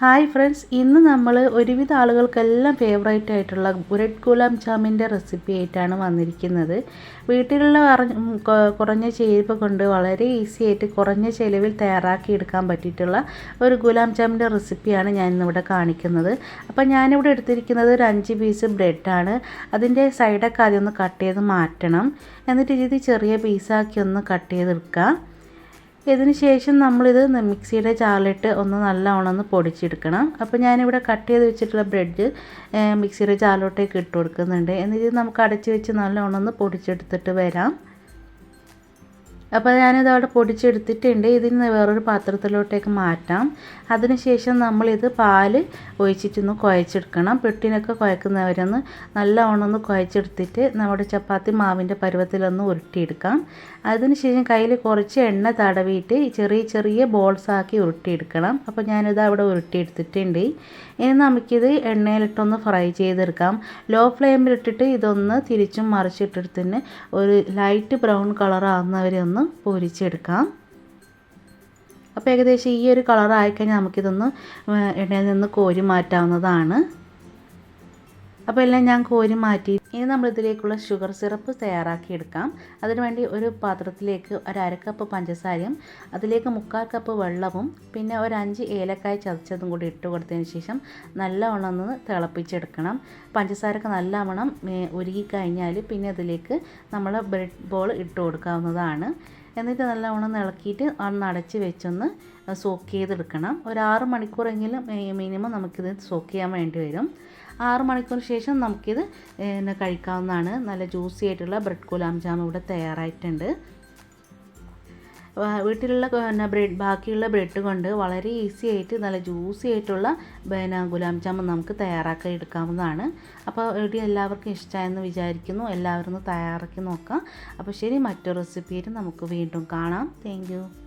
Hi friends ഇന്ന് നമ്മൾ ഒരുവിധ ആളുകൾക്കെല്ലാം ഫേവറേറ്റ് ആയിട്ടുള്ള ബ്രെഡ് ഗുലാം ജാമിന്റെ റെസിപ്പി ആയിട്ടാണ് വന്നിരിക്കുന്നത്. വീട്ടിലുള്ള കുറഞ്ഞ ചേരുവ കൊണ്ട് വളരെ ഈസി ആയിട്ട് കുറഞ്ഞ ചിലവിൽ തയ്യാറാക്കി എടുക്കാൻ പറ്റിയിട്ടുള്ള ഒരു ഗുലാം ജാമിന്റെ റെസിപ്പിയാണ് ഞാൻ ഇന്നിവിടെ കാണിക്കുന്നത്. അപ്പോൾ ഞാനിവിടെ എടുത്തിരിക്കുന്നത് ഒരു അഞ്ച് പീസ് ബ്രെഡാണ് അതിന്റെ സൈഡൊക്കെ ആദ്യം ഒന്ന് കട്ട് ചെയ്ത് മാറ്റണം. എന്നിട്ട് ഇത് ചെറിയ പീസാക്കി ഒന്ന് കട്ട് ചെയ്തെടുക്കുക ഇതിന് ശേഷം നമ്മളിത് മിക്സിയുടെ ചാറിലിട്ട് ഒന്ന് നല്ലവണ്ണം ഒന്ന് പൊടിച്ചെടുക്കണം. അപ്പോൾ ഞാനിവിടെ കട്ട് ചെയ്ത് വെച്ചിട്ടുള്ള ബ്രെഡ് മിക്സിയുടെ ചാറിലോട്ടേക്ക് ഇട്ട് കൊടുക്കുന്നുണ്ട്. എന്നിട്ട് നമുക്ക് അടച്ച് വെച്ച് നല്ലവണ്ണം ഒന്ന് പൊടിച്ചെടുത്തിട്ട് വരാം. അപ്പോൾ ഞാനിത് അവിടെ പൊടിച്ചെടുത്തിട്ടുണ്ട്. ഇതിന് വേറൊരു പാത്രത്തിലോട്ടേക്ക് മാറ്റാം. അതിനുശേഷം നമ്മളിത് പാൽ ഒഴിച്ചിട്ടൊന്ന് കുഴച്ചെടുക്കണം. പെട്ടിനൊക്കെ കുഴക്കുന്നവരൊന്ന് നല്ലവണ്ണം ഒന്ന് കുഴച്ചെടുത്തിട്ട് നമ്മുടെ ചപ്പാത്തി മാവിന്റെ പരുവത്തിലൊന്ന് ഉരുട്ടിയെടുക്കാം. അതിനുശേഷം കയ്യിൽ കുറച്ച് എണ്ണ തടവിയിട്ട് ചെറിയ ചെറിയ ബോൾസ് ആക്കി ഉരുട്ടിയെടുക്കണം. അപ്പോൾ ഞാനിത് അവിടെ ഉരുട്ടിയെടുത്തിട്ടുണ്ട്. ഇനി നമുക്കിത് എണ്ണയിലിട്ടൊന്ന് ഫ്രൈ ചെയ്തെടുക്കാം. ലോ ഫ്ലെയിമിലിട്ടിട്ട് ഇതൊന്ന് തിരിച്ചും മറിച്ചിട്ടെടുത്തിന് ഒരു ലൈറ്റ് ബ്രൗൺ കളർ ആകുന്നവരെ ഒന്ന് പൊരിച്ചെടുക്കാം. അപ്പോൾ ഏകദേശം ഈ ഒരു കളറായിക്കഴിഞ്ഞാൽ നമുക്കിതൊന്ന് എണ്ണയിൽ നിന്ന് കോരി മാറ്റാവുന്നതാണ്. അപ്പോൾ എല്ലാം ഞാൻ കോരി മാറ്റി. ഇനി നമ്മളിതിലേക്കുള്ള ഷുഗർ സിറപ്പ് തയ്യാറാക്കി എടുക്കാം. അതിനുവേണ്ടി ഒരു പാത്രത്തിലേക്ക് ഒരു അരക്കപ്പ് പഞ്ചസാരയും അതിലേക്ക് മുക്കാൽ കപ്പ് വെള്ളവും പിന്നെ ഒരു അഞ്ച് ഏലക്കായ ചതച്ചതും കൂടി ഇട്ട് കൊടുത്തതിന് ശേഷം നല്ലവണ്ണം ഒന്ന് തിളപ്പിച്ചെടുക്കണം. പഞ്ചസാരക്ക് നല്ലവണ്ണം ഉരുകി കഴിഞ്ഞാൽ പിന്നെ അതിലേക്ക് നമ്മൾ ബ്രെഡ് ബോൾ ഇട്ട് കൊടുക്കാവുന്നതാണ്. എന്നിട്ട് നല്ലവണ്ണം ഇളക്കിയിട്ട് അന്ന് അടച്ച് വെച്ചൊന്ന് സോക്ക് ചെയ്തെടുക്കണം. ഒരു ആറ് മണിക്കൂറെങ്കിലും മിനിമം നമുക്കിത് സോക്ക് ചെയ്യാൻ വേണ്ടി വരും. ആറ് മണിക്കൂർ ശേഷം നമുക്കിത് കഴിക്കാവുന്നതാണ്. നല്ല ജ്യൂസി ആയിട്ടുള്ള ബ്രെഡ് ഗുലാം ജാം ഇവിടെ തയ്യാറായിട്ടുണ്ട്. വീട്ടിലുള്ള പിന്നെ ബ്രെഡ് ബാക്കിയുള്ള ബ്രെഡ് കൊണ്ട് വളരെ ഈസി ആയിട്ട് നല്ല ജ്യൂസി ആയിട്ടുള്ള പിന്നെ ഗുലാം ജാമുൻ നമുക്ക് തയ്യാറാക്കി എടുക്കാവുന്നതാണ്. അപ്പോൾ ഇവിടെ എല്ലാവർക്കും ഇഷ്ടമായെന്ന് വിചാരിക്കുന്നു. എല്ലാവരും ഒന്ന് തയ്യാറാക്കി നോക്കാം. അപ്പോൾ ശരി മറ്റൊരു റെസിപ്പിയിൽ നമുക്ക് വീണ്ടും കാണാം. താങ്ക്